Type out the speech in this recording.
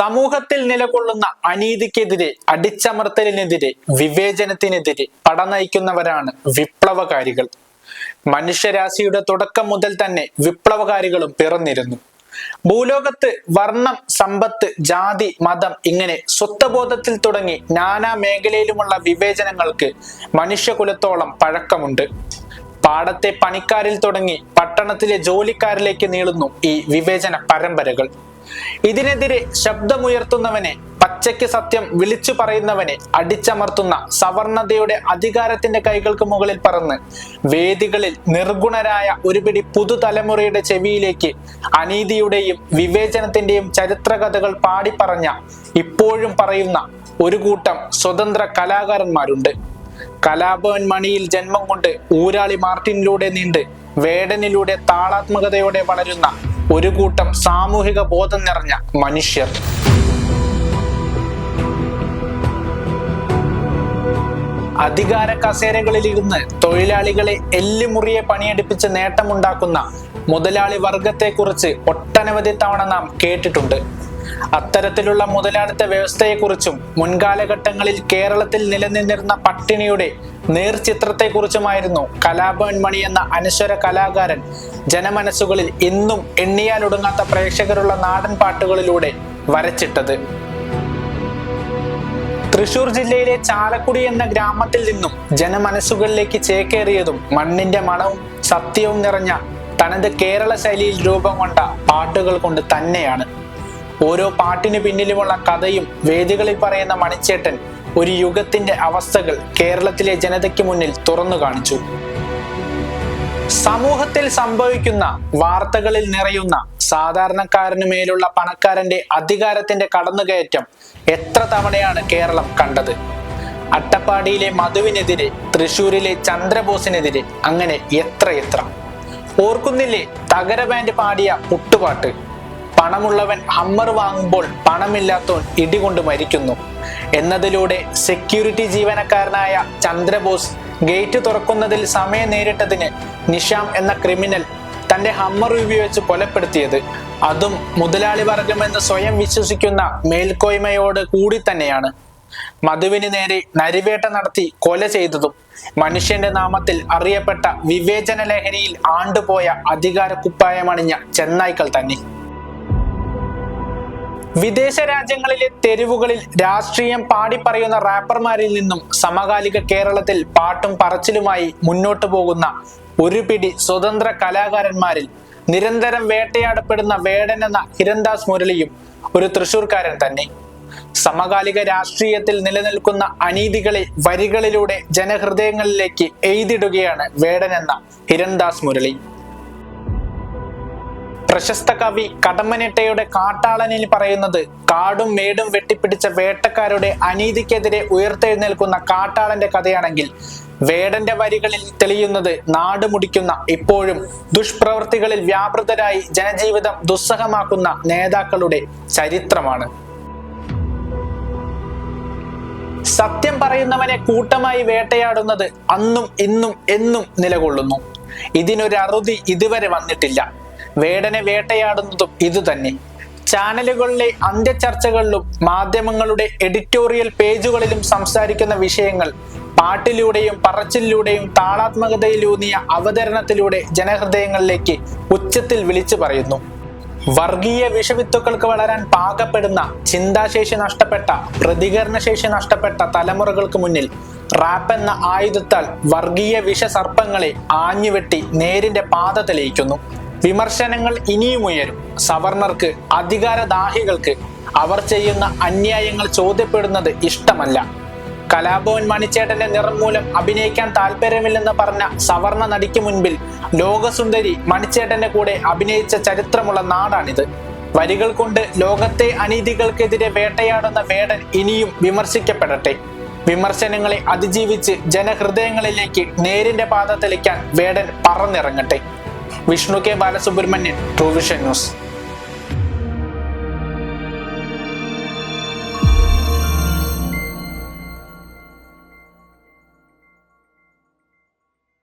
സമൂഹത്തിൽ നിലകൊള്ളുന്ന അനീതിക്കെതിരെ അടിച്ചമർത്തലിനെതിരെ വിവേചനത്തിനെതിരെ പട നയിക്കുന്നവരാണ് വിപ്ലവകാരികൾ. മനുഷ്യരാശിയുടെ തുടക്കം മുതൽ തന്നെ വിപ്ലവകാരികളും പിറന്നിരുന്നു. ഭൂലോകത്ത് വർണം സമ്പത്ത് ജാതി മതം ഇങ്ങനെ സ്വത്വബോധത്തിൽ തുടങ്ങി നാനാ മേഖലയിലുമുള്ള വിവേചനങ്ങൾക്ക് മനുഷ്യകുലത്തോളം പഴക്കമുണ്ട്. പാടത്തെ പണിക്കാരിൽ തുടങ്ങി പട്ടണത്തിലെ ജോലിക്കാരിലേക്ക് നീളുന്നു ഈ വിവേചന പരമ്പരകൾ. ഇതിനെതിരെ ശബ്ദമുയർത്തുന്നവനെ പച്ചയ്ക്ക് സത്യം വിളിച്ചു പറയുന്നവനെ അടിച്ചമർത്തുന്ന സവർണതയുടെ അധികാരത്തിന്റെ കൈകൾക്ക് മുകളിൽ പറന്ന് വേദികളിൽ നിർഗുണരായ ഒരുപിടി പുതുതലമുറയുടെ ചെവിയിലേക്ക് അനീതിയുടെയും വിവേചനത്തിന്റെയും ചരിത്രകഥകൾ പാടിപ്പറഞ്ഞ ഇപ്പോഴും പറയുന്ന ഒരു കൂട്ടം സ്വതന്ത്ര കലാകാരന്മാരുണ്ട്. കലാഭവൻ മണിയിൽ ജന്മം കൊണ്ട് ഊരാളി മാർട്ടിനിലൂടെ നീണ്ട് വേടനിലൂടെ താളാത്മകതയോടെ വളരുന്ന ഒരു കൂട്ടം സാമൂഹിക ബോധം നിറഞ്ഞ മനുഷ്യർ. അധികാര കസേരകളിൽ ഇരുന്ന് തൊഴിലാളികളെ എല്ലുമുറിയെ പണിയെടുപ്പിച്ച് നേട്ടമുണ്ടാക്കുന്ന മുതലാളി വർഗത്തെക്കുറിച്ച് ഒട്ടനവധി തവണ നാം കേട്ടിട്ടുണ്ട്. അത്തരത്തിലുള്ള മുതലാളിത്ത വ്യവസ്ഥയെക്കുറിച്ചും മുൻകാലഘട്ടങ്ങളിൽ കേരളത്തിൽ നിലനിന്നിരുന്ന പട്ടിണിയുടെ നേർചിത്രത്തെക്കുറിച്ചുമായിരുന്നു കലാഭവൻ മണി എന്ന അനശ്വര കലാകാരൻ ജനമനസ്സുകളിൽ ഇന്നും എണ്ണിയാലൊടുങ്ങാത്ത പ്രേക്ഷകരുള്ള നാടൻ പാട്ടുകളിലൂടെ വരച്ചിട്ടത്. തൃശൂർ ജില്ലയിലെ ചാലക്കുടി എന്ന ഗ്രാമത്തിൽ നിന്നും ജനമനസ്സുകളിലേക്ക് ചേക്കേറിയതും മണ്ണിന്റെ മണവും സത്യവും നിറഞ്ഞ തനത് കേരള ശൈലിയിൽ രൂപം കൊണ്ട പാട്ടുകൾ കൊണ്ട് തന്നെയാണ്. ഓരോ പാട്ടിന് പിന്നിലുമുള്ള കഥയും വേദികളിൽ പറയുന്ന മണിച്ചേട്ടൻ ഒരു യുഗത്തിന്റെ അവസ്ഥകൾ കേരളത്തിലെ ജനതയ്ക്ക് മുന്നിൽ തുറന്നു കാണിച്ചു. സമൂഹത്തിൽ സംഭവിക്കുന്ന വാർത്തകളിൽ നിറയുന്ന സാധാരണക്കാരന് മേലുള്ള പണക്കാരന്റെ അധികാരത്തിന്റെ കടന്നുകയറ്റം എത്ര തവണയാണ് കേരളം കണ്ടത്? അട്ടപ്പാടിയിലെ മധുവിനെതിരെ തൃശൂരിലെ ചന്ദ്രബോസിനെതിരെ അങ്ങനെ എത്ര എത്ര ഓർക്കുന്നില്ലേ തകര ബാൻഡ് പാടിയ പുട്ടുപാട്ട് പണമുള്ളവൻ ഹമ്മർ വാങ്ങുമ്പോൾ പണമില്ലാത്തവൻ ഇടികൊണ്ട് മരിക്കുന്നു. എന്നതിലൂടെ സെക്യൂരിറ്റി ജീവനക്കാരനായ ചന്ദ്രബോസ് ഗേറ്റ് തുറക്കുന്നതിൽ സമയം നേരിട്ടതിന് നിഷാം എന്ന ക്രിമിനൽ തന്റെ ഹമ്മർ ഉപയോഗിച്ച് കൊലപ്പെടുത്തിയത്. അതും മുതലാളി വർഗമെന്ന് സ്വയം വിശ്വസിക്കുന്ന മേൽക്കോയ്മയോട് കൂടി തന്നെയാണ്. മധുവിന് നേരെ നരിവേട്ട നടത്തി കൊല ചെയ്തതും മനുഷ്യന്റെ നാമത്തിൽ അറിയപ്പെട്ട വിവേചന ലഹരിയിൽ ആണ്ടുപോയ അധികാര കുപ്പായമണിഞ്ഞ ചെന്നായ്ക്കൾ തന്നെ. വിദേശ രാജ്യങ്ങളിലെ തെരുവുകളിൽ രാഷ്ട്രീയം പാടി പറയുന്ന റാപ്പർമാരിൽ നിന്നും സമകാലിക കേരളത്തിൽ പാട്ടും പറച്ചിലുമായി മുന്നോട്ടു പോകുന്ന ഒരു പിടി സ്വതന്ത്ര കലാകാരന്മാരിൽ നിരന്തരം വേട്ടയാടപ്പെടുന്ന വേടൻ എന്ന ഹിരൺദാസ് മുരളിയും ഒരു തൃശൂർക്കാരൻ തന്നെ. സമകാലിക രാഷ്ട്രീയത്തിൽ നിലനിൽക്കുന്ന അനീതികളെ വരികളിലൂടെ ജനഹൃദയങ്ങളിലേക്ക് എഴുതിടുകയാണ് വേടൻ എന്ന ഹിരൺദാസ് മുരളി. പ്രശസ്ത കവി കടമ്മനിട്ടയുടെ കാട്ടാളനിൽ പറയുന്നത് കാടും മേടും വെട്ടിപ്പിടിച്ച വേട്ടക്കാരുടെ അനീതിക്കെതിരെ ഉയർത്തെഴുന്നേൽക്കുന്ന കാട്ടാളന്റെ കഥയാണെങ്കിൽ വേടന്റെ വരികളിൽ തെളിയുന്നത് നാട് മുടിക്കുന്ന ഇപ്പോഴും ദുഷ്പ്രവൃത്തികളിൽ വ്യാപൃതരായി ജനജീവിതം ദുസ്സഹമാക്കുന്ന നേതാക്കളുടെ ചരിത്രമാണ്. സത്യം പറയുന്നവനെ കൂട്ടമായി വേട്ടയാടുന്നത് അന്നും ഇന്നും എന്നും നിലകൊള്ളുന്നു. ഇതിനൊരു അറുതി ഇതുവരെ വന്നിട്ടില്ല. വേടനെ വേട്ടയാടുന്നതും ഇതുതന്നെ. ചാനലുകളിലെ അന്ത്യചർച്ചകളിലും മാധ്യമങ്ങളുടെ എഡിറ്റോറിയൽ പേജുകളിലും സംസാരിക്കുന്ന വിഷയങ്ങൾ പാട്ടിലൂടെയും പറച്ചിലൂടെയും താളാത്മകതയിലൂന്നിയ അവതരണത്തിലൂടെ ജനഹൃദയങ്ങളിലേക്ക് ഉച്ചത്തിൽ വിളിച്ചു പറയുന്നു. വർഗീയ വിഷവിത്തുക്കൾക്ക് വളരാൻ പാകപ്പെടുന്ന ചിന്താശേഷി നഷ്ടപ്പെട്ട പ്രതികരണശേഷി നഷ്ടപ്പെട്ട തലമുറകൾക്ക് മുന്നിൽ റാപ്പ് എന്ന ആയുധത്താൽ വർഗീയ വിഷസർപ്പങ്ങളെ ആഞ്ഞുവെട്ടി നേരിന്റെ പാത തെളിയിക്കുന്നു. വിമർശനങ്ങൾ ഇനിയും ഉയരും. സവർണർക്ക് അധികാരദാഹികൾക്ക് അവർ ചെയ്യുന്ന അന്യായങ്ങൾ ചോദ്യപ്പെടുന്നത് ഇഷ്ടമല്ല. കലാഭവൻ മണിച്ചേട്ടന്റെ നിറം മൂലം അഭിനയിക്കാൻ താല്പര്യമില്ലെന്ന് പറഞ്ഞ സവർണ നടിക്ക് മുൻപിൽ ലോകസുന്ദരി മണിച്ചേട്ടന്റെ കൂടെ അഭിനയിച്ച ചരിത്രമുള്ള നാടാണിത്. വരികൾ കൊണ്ട് ലോകത്തെ അനീതികൾക്കെതിരെ വേട്ടയാടുന്ന വേടൻ ഇനിയും വിമർശിക്കപ്പെടട്ടെ. വിമർശനങ്ങളെ അതിജീവിച്ച് ജനഹൃദയങ്ങളിലേക്ക് നേരിന്റെ പാത തെളിക്കാൻ Vedan പറന്നിറങ്ങട്ടെ. Vishnu K Balasubrahmanyan truevision news